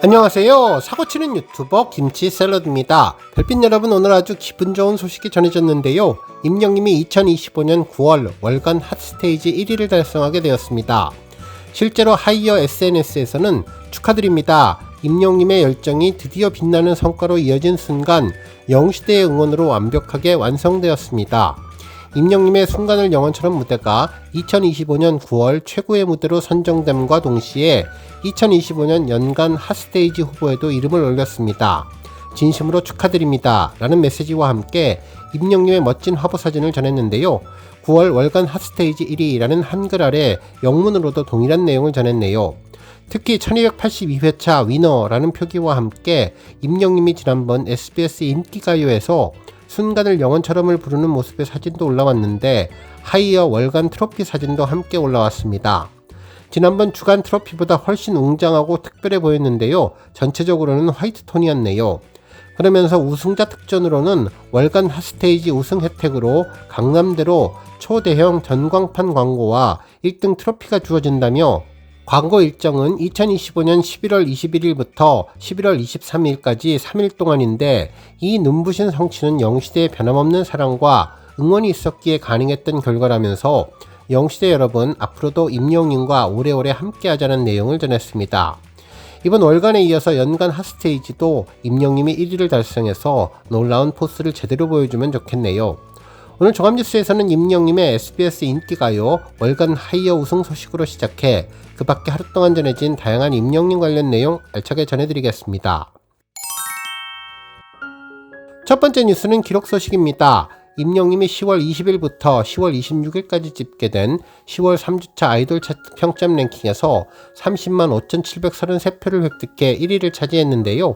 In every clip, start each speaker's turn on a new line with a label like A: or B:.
A: 안녕하세요. 사고치는 유튜버 김치 샐러드입니다. 별빛 여러분 오늘 아주 기분 좋은 소식이 전해졌는데요. 임영님이 2025년 9월 월간 핫스테이지 1위를 달성하게 되었습니다. 실제로 하이어 SNS에서는 축하드립니다. 임영님의 열정이 드디어 빛나는 성과로 이어진 순간 영시대의 응원으로 완벽하게 완성되었습니다. 임영님의 순간을 영원처럼 무대가 2025년 9월 최고의 무대로 선정됨과 동시에 2025년 연간 핫스테이지 후보에도 이름을 올렸습니다. 진심으로 축하드립니다. 라는 메시지와 함께 임영님의 멋진 화보 사진을 전했는데요. 9월 월간 핫스테이지 1위라는 한글 아래 영문으로도 동일한 내용을 전했네요. 특히 1282회차 위너라는 표기와 함께 임영님이 지난번 SBS 인기가요에서 순간을 영원처럼을 부르는 모습의 사진도 올라왔는데 하이어 월간 트로피 사진도 함께 올라왔습니다. 지난번 주간 트로피보다 훨씬 웅장하고 특별해 보였는데요. 전체적으로는 화이트 톤이었네요. 그러면서 우승자 특전으로는 월간 핫스테이지 우승 혜택으로 강남대로 초대형 전광판 광고와 1등 트로피가 주어진다며 광고 일정은 2025년 11월 21일부터 11월 23일까지 3일 동안인데 이 눈부신 성취는 영시대의 변함없는 사랑과 응원이 있었기에 가능했던 결과라면서 영시대 여러분 앞으로도 임영님과 오래오래 함께하자는 내용을 전했습니다. 이번 월간에 이어서 연간 핫스테이지도 임영님이 1위를 달성해서 놀라운 포스를 제대로 보여주면 좋겠네요. 오늘 종합뉴스에서는 임영님의 SBS 인기가요 월간 하이어 우승 소식으로 시작해 그 밖에 하루 동안 전해진 다양한 임영님 관련 내용 알차게 전해드리겠습니다. 첫 번째 뉴스는 기록 소식입니다. 임영님이 10월 20일부터 10월 26일까지 집계된 10월 3주차 아이돌 차트 평점 랭킹에서 30만 5,733표를 획득해 1위를 차지했는데요.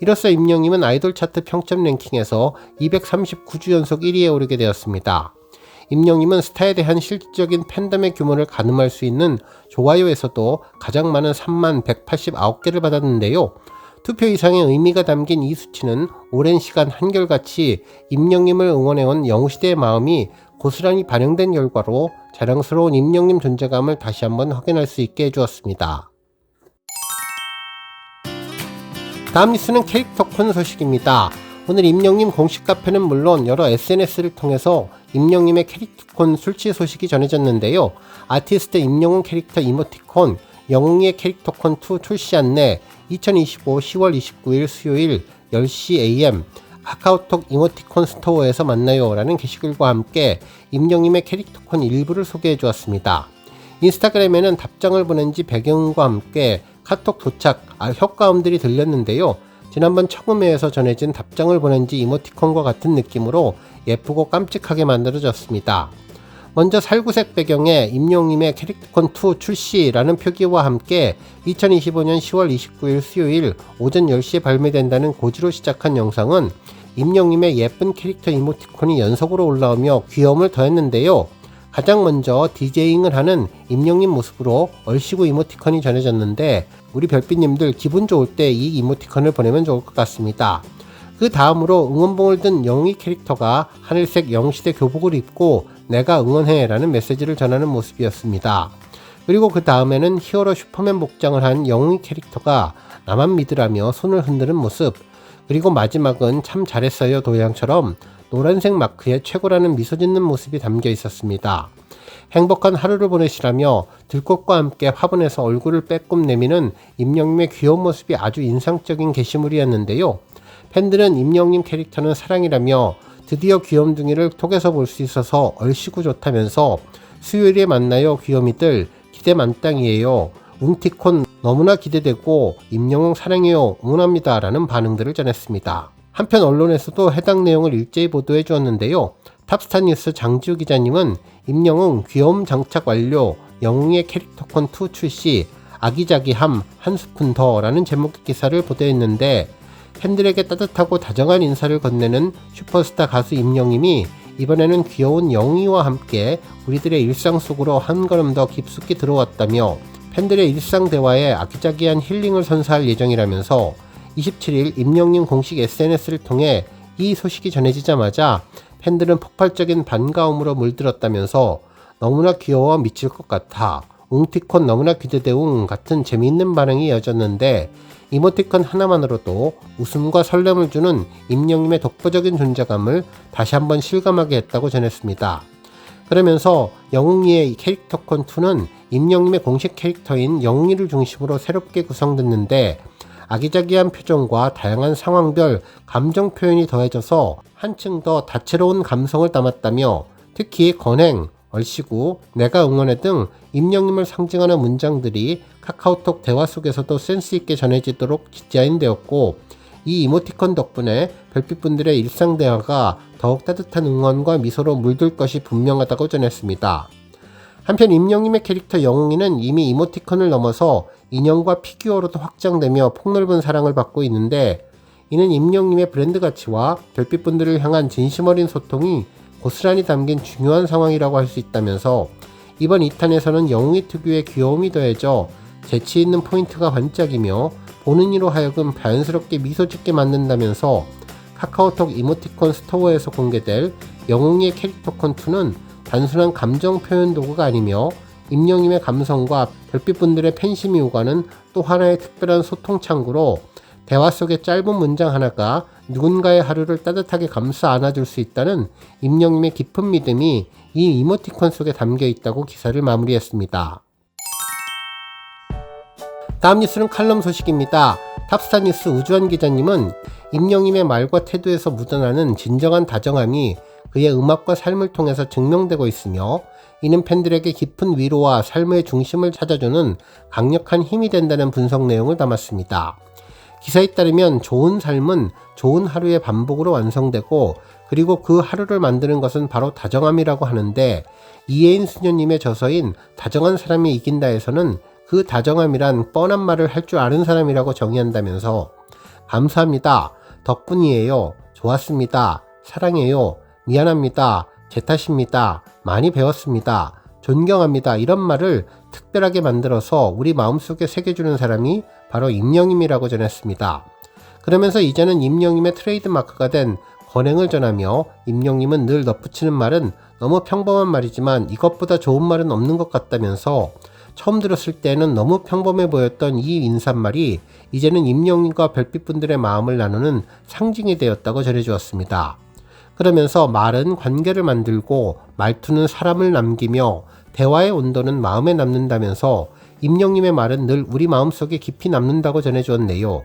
A: 이로써 임영님은 아이돌 차트 평점 랭킹에서 239주 연속 1위에 오르게 되었습니다. 임영님은 스타에 대한 실질적인 팬덤의 규모를 가늠할 수 있는 좋아요에서도 가장 많은 3만 189개를 받았는데요. 투표 이상의 의미가 담긴 이 수치는 오랜 시간 한결같이 임영님을 응원해온 영시대의 마음이 고스란히 반영된 결과로 자랑스러운 임영님 존재감을 다시 한번 확인할 수 있게 해주었습니다. 다음 뉴스는 캐릭터콘 소식입니다. 오늘 임영님 공식 카페는 물론 여러 SNS를 통해서 임영님의 캐릭터콘 술취 소식이 전해졌는데요. 아티스트 임영웅 캐릭터 이모티콘 영웅의 캐릭터콘 2 출시 안내 2025 10월 29일 수요일 10시 AM 카카오톡 이모티콘 스토어에서 만나요 라는 게시글과 함께 임영님의 캐릭터콘 일부를 소개해 주었습니다. 인스타그램에는 답장을 보낸 지 배경과 함께 카톡 도착 아, 효과음들이 들렸는데요. 지난번 청음회에서 전해진 답장을 보낸 지 이모티콘과 같은 느낌으로 예쁘고 깜찍하게 만들어졌습니다. 먼저 살구색 배경에 임용님의 캐릭터콘2 출시라는 표기와 함께 2025년 10월 29일 수요일 오전 10시에 발매된다는 고지로 시작한 영상은 임영님의 예쁜 캐릭터 이모티콘이 연속으로 올라오며 귀여움을 더했는데요. 가장 먼저 디제잉을 하는 임영님 모습으로 얼씨구 이모티콘이 전해졌는데 우리 별빛님들 기분 좋을 때 이 이모티콘을 보내면 좋을 것 같습니다. 그 다음으로 응원봉을 든 영웅이 캐릭터가 하늘색 영시대 교복을 입고 내가 응원해 라는 메시지를 전하는 모습이었습니다. 그리고 그 다음에는 히어로 슈퍼맨 복장을 한 영웅이 캐릭터가 나만 믿으라며 손을 흔드는 모습 그리고 마지막은 참 잘했어요 도양처럼 노란색 마크에 최고라는 미소 짓는 모습이 담겨 있었습니다. 행복한 하루를 보내시라며 들꽃과 함께 화분에서 얼굴을 빼꼼 내미는 임영님의 귀여운 모습이 아주 인상적인 게시물이었는데요. 팬들은 임영님 캐릭터는 사랑이라며 드디어 귀염둥이를 톡에서 볼 수 있어서 얼씨구 좋다면서 수요일에 만나요 귀요미들 기대 만땅이에요. 웅티콘 너무나 기대되고 임영웅 사랑해요 응원합니다 라는 반응들을 전했습니다. 한편 언론에서도 해당 내용을 일제히 보도해 주었는데요. 탑스타 뉴스 장지우 기자님은 임영웅 귀여움 장착 완료 영웅의 캐릭터콘 2 출시 아기자기함 한 스푼 더 라는 제목의 기사를 보도했는데 팬들에게 따뜻하고 다정한 인사를 건네는 슈퍼스타 가수 임영임이 이번에는 귀여운 영희와 함께 우리들의 일상 속으로 한 걸음 더 깊숙이 들어왔다며 팬들의 일상 대화에 아기자기한 힐링을 선사할 예정이라면서 27일 임영님 공식 SNS를 통해 이 소식이 전해지자마자 팬들은 폭발적인 반가움으로 물들었다면서 너무나 귀여워 미칠 것 같아. 웅티콘 너무나 기대되웅 같은 재미있는 반응이 이어졌는데 이모티콘 하나만으로도 웃음과 설렘을 주는 임영님의 독보적인 존재감을 다시 한번 실감하게 했다고 전했습니다. 그러면서 영웅이의 캐릭터콘 2는 임영님의 공식 캐릭터인 영웅이를 중심으로 새롭게 구성됐는데 아기자기한 표정과 다양한 상황별 감정 표현이 더해져서 한층 더 다채로운 감성을 담았다며 특히 건행, 얼씨구, 내가 응원해 등 임영님을 상징하는 문장들이 카카오톡 대화 속에서도 센스있게 전해지도록 디자인되었고 이 이모티콘 덕분에 별빛분들의 일상 대화가 더욱 따뜻한 응원과 미소로 물들 것이 분명하다고 전했습니다. 한편 임영님의 캐릭터 영웅이는 이미 이모티콘을 넘어서 인형과 피규어로도 확장되며 폭넓은 사랑을 받고 있는데 이는 임영님의 브랜드 가치와 별빛분들을 향한 진심 어린 소통이 고스란히 담긴 중요한 상황이라고 할 수 있다면서 이번 2탄에서는 영웅이 특유의 귀여움이 더해져 재치 있는 포인트가 반짝이며 보는 이로 하여금 자연스럽게 미소 짓게 만든다면서 카카오톡 이모티콘 스토어에서 공개될 영웅의 캐릭터콘 2는 단순한 감정 표현 도구가 아니며 임영님의 감성과 별빛분들의 팬심이 오가는 또 하나의 특별한 소통 창구로 대화 속의 짧은 문장 하나가 누군가의 하루를 따뜻하게 감싸 안아줄 수 있다는 임영님의 깊은 믿음이 이 이모티콘 속에 담겨 있다고 기사를 마무리했습니다. 다음 뉴스는 칼럼 소식입니다. 탑스타 뉴스 우주환 기자님은 임영님의 말과 태도에서 묻어나는 진정한 다정함이 그의 음악과 삶을 통해서 증명되고 있으며 이는 팬들에게 깊은 위로와 삶의 중심을 찾아주는 강력한 힘이 된다는 분석 내용을 담았습니다. 기사에 따르면 좋은 삶은 좋은 하루의 반복으로 완성되고 그리고 그 하루를 만드는 것은 바로 다정함이라고 하는데 이혜인 수녀님의 저서인 다정한 사람이 이긴다에서는 그 다정함이란 뻔한 말을 할 줄 아는 사람이라고 정의한다면서 감사합니다. 덕분이에요. 좋았습니다. 사랑해요. 미안합니다. 제 탓입니다. 많이 배웠습니다. 존경합니다. 이런 말을 특별하게 만들어서 우리 마음속에 새겨주는 사람이 바로 임영임이라고 전했습니다. 그러면서 이제는 임영임의 트레이드 마크가 된 권행을 전하며 임영님은 늘 덧붙이는 말은 너무 평범한 말이지만 이것보다 좋은 말은 없는 것 같다면서 처음 들었을 때는 너무 평범해 보였던 이 인사말이 이제는 임영님과 별빛분들의 마음을 나누는 상징이 되었다고 전해주었습니다. 그러면서 말은 관계를 만들고 말투는 사람을 남기며 대화의 온도는 마음에 남는다면서 임영님의 말은 늘 우리 마음속에 깊이 남는다고 전해주었네요.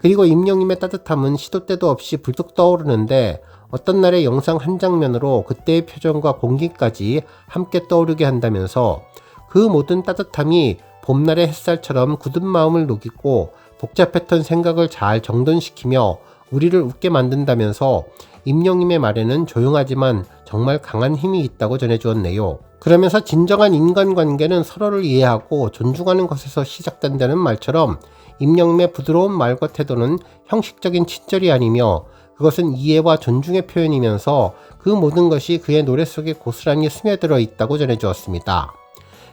A: 그리고 임영님의 따뜻함은 시도 때도 없이 불뚝 떠오르는데 어떤 날의 영상 한 장면으로 그때의 표정과 공기까지 함께 떠오르게 한다면서 그 모든 따뜻함이 봄날의 햇살처럼 굳은 마음을 녹이고 복잡했던 생각을 잘 정돈시키며 우리를 웃게 만든다면서 임영님의 말에는 조용하지만 정말 강한 힘이 있다고 전해주었네요. 그러면서 진정한 인간관계는 서로를 이해하고 존중하는 것에서 시작된다는 말처럼 임영님의 부드러운 말과 태도는 형식적인 친절이 아니며 그것은 이해와 존중의 표현이면서 그 모든 것이 그의 노래 속에 고스란히 스며들어 있다고 전해주었습니다.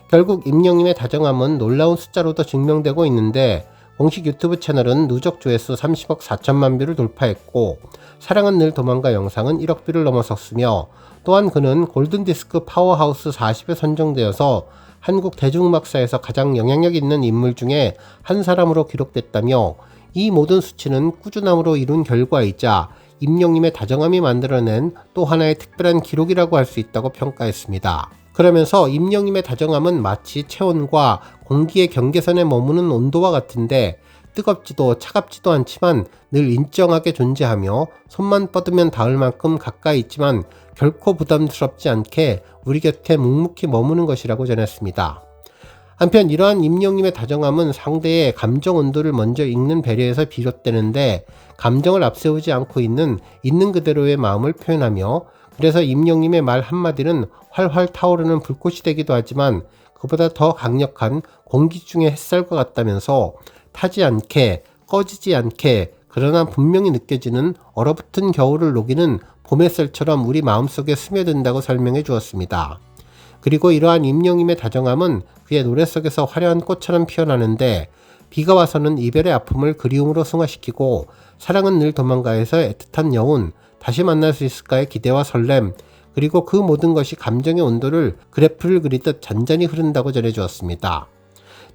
A: 결국 임영님의 다정함은 놀라운 숫자로도 증명되고 있는데 공식 유튜브 채널은 누적 조회수 30억 4천만 뷰를 돌파했고 사랑은 늘 도망가 영상은 1억 뷰를 넘어섰으며 또한 그는 골든디스크 파워하우스 40에 선정되어서 한국 대중음악사에서 가장 영향력 있는 인물 중에 한 사람으로 기록됐다며 이 모든 수치는 꾸준함으로 이룬 결과이자 임영님의 다정함이 만들어낸 또 하나의 특별한 기록이라고 할 수 있다고 평가했습니다. 그러면서 임영님의 다정함은 마치 체온과 공기의 경계선에 머무는 온도와 같은데 뜨겁지도 차갑지도 않지만 늘 인정하게 존재하며 손만 뻗으면 닿을 만큼 가까이 있지만 결코 부담스럽지 않게 우리 곁에 묵묵히 머무는 것이라고 전했습니다. 한편 이러한 임영님의 다정함은 상대의 감정 온도를 먼저 읽는 배려에서 비롯되는데 감정을 앞세우지 않고 있는 있는 그대로의 마음을 표현하며 그래서 임영님의 말 한마디는 활활 타오르는 불꽃이 되기도 하지만 그보다 더 강력한 공기 중의 햇살과 같다면서 타지 않게 꺼지지 않게 그러나 분명히 느껴지는 얼어붙은 겨울을 녹이는 봄 햇살처럼 우리 마음속에 스며든다고 설명해 주었습니다. 그리고 이러한 임영임의 다정함은 그의 노래 속에서 화려한 꽃처럼 피어나는데 비가 와서는 이별의 아픔을 그리움으로 승화시키고 사랑은 늘 도망가에서 애틋한 여운, 다시 만날 수 있을까의 기대와 설렘, 그리고 그 모든 것이 감정의 온도를 그래프를 그리듯 잔잔히 흐른다고 전해주었습니다.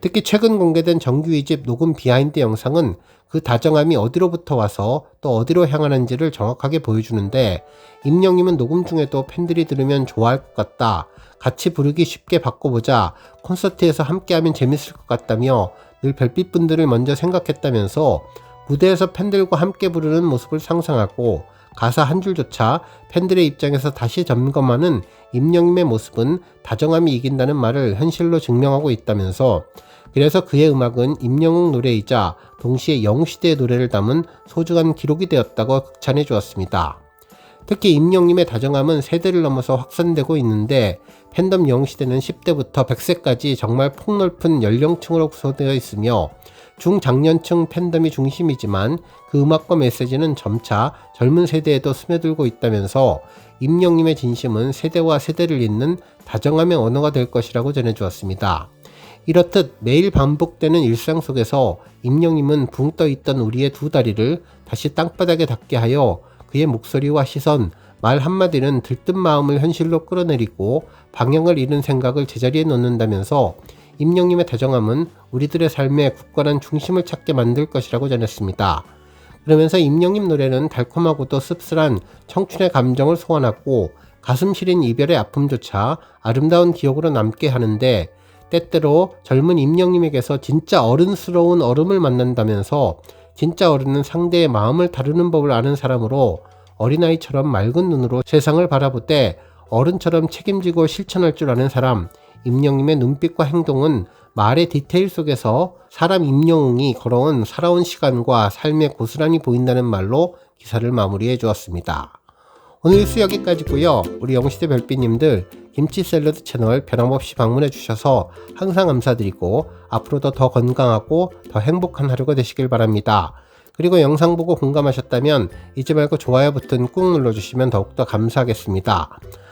A: 특히 최근 공개된 정규 2집 녹음 비하인드 영상은 그 다정함이 어디로부터 와서 또 어디로 향하는지를 정확하게 보여주는데 임영님은 녹음 중에도 팬들이 들으면 좋아할 것 같다. 같이 부르기 쉽게 바꿔보자. 콘서트에서 함께하면 재밌을 것 같다며 늘 별빛 분들을 먼저 생각했다면서 무대에서 팬들과 함께 부르는 모습을 상상하고 가사 한 줄조차 팬들의 입장에서 다시 점검하는 임영님의 모습은 다정함이 이긴다는 말을 현실로 증명하고 있다면서 그래서 그의 음악은 임영웅 노래이자 동시에 영시대의 노래를 담은 소중한 기록이 되었다고 극찬해 주었습니다. 특히 임영님의 다정함은 세대를 넘어서 확산되고 있는데 팬덤 영시대는 10대부터 100세까지 정말 폭넓은 연령층으로 구성되어 있으며 중장년층 팬덤이 중심이지만 그 음악과 메시지는 점차 젊은 세대에도 스며들고 있다면서 임영님의 진심은 세대와 세대를 잇는 다정함의 언어가 될 것이라고 전해주었습니다. 이렇듯 매일 반복되는 일상 속에서 임영님은 붕 떠 있던 우리의 두 다리를 다시 땅바닥에 닿게 하여 그의 목소리와 시선, 말 한마디는 들뜬 마음을 현실로 끌어내리고 방향을 잃은 생각을 제자리에 놓는다면서 임영님의 다정함은 우리들의 삶에 굳건한 중심을 찾게 만들 것이라고 전했습니다. 그러면서 임영님 노래는 달콤하고도 씁쓸한 청춘의 감정을 소환하고 가슴 시린 이별의 아픔조차 아름다운 기억으로 남게 하는데 때때로 젊은 임영님에게서 진짜 어른스러운 얼음을 만난다면서 진짜 어른은 상대의 마음을 다루는 법을 아는 사람으로 어린아이처럼 맑은 눈으로 세상을 바라볼 때 어른처럼 책임지고 실천할 줄 아는 사람, 임영님의 눈빛과 행동은 말의 디테일 속에서 사람 임영웅이 걸어온 살아온 시간과 삶의 고스란히 보인다는 말로 기사를 마무리해 주었습니다. 오늘 뉴스 여기까지고요. 우리 영시대 별빛님들 김치 샐러드 채널 변함없이 방문해 주셔서 항상 감사드리고 앞으로도 더 건강하고 더 행복한 하루가 되시길 바랍니다. 그리고 영상 보고 공감하셨다면 잊지 말고 좋아요 버튼 꾹 눌러주시면 더욱더 감사하겠습니다.